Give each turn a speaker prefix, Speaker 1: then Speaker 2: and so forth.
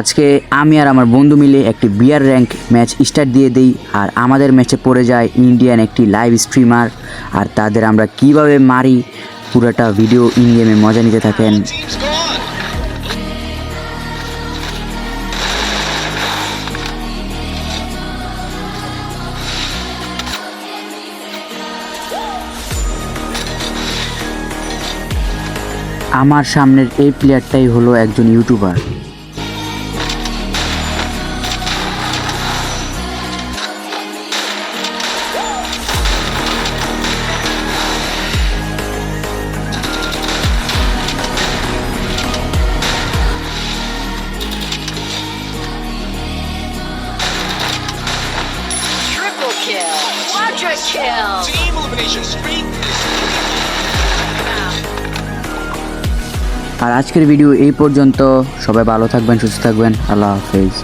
Speaker 1: আজকে আমি আর আমার বন্ধু মিলে একটি বিয়ার র্যাঙ্ক ম্যাচ স্টার্ট দিয়ে দিই, আর আমাদের ম্যাচে পড়ে যায় ইন্ডিয়ান একটি লাইভ স্ট্রিমার। আর তাদের আমরা কীভাবে মারি, পুরোটা ভিডিও ইন গেমে মজা নিতে থাকেন। আমার সামনের এই প্লেয়ারটাই হলো একজন YouTuber
Speaker 2: kill. Quadra kill.
Speaker 3: Team elimination streak
Speaker 1: আর আজকের ভিডিও এই পর্যন্ত সবাই ভালো থাকবেন সুস্থ থাকবেন আল্লাহ হাফেজ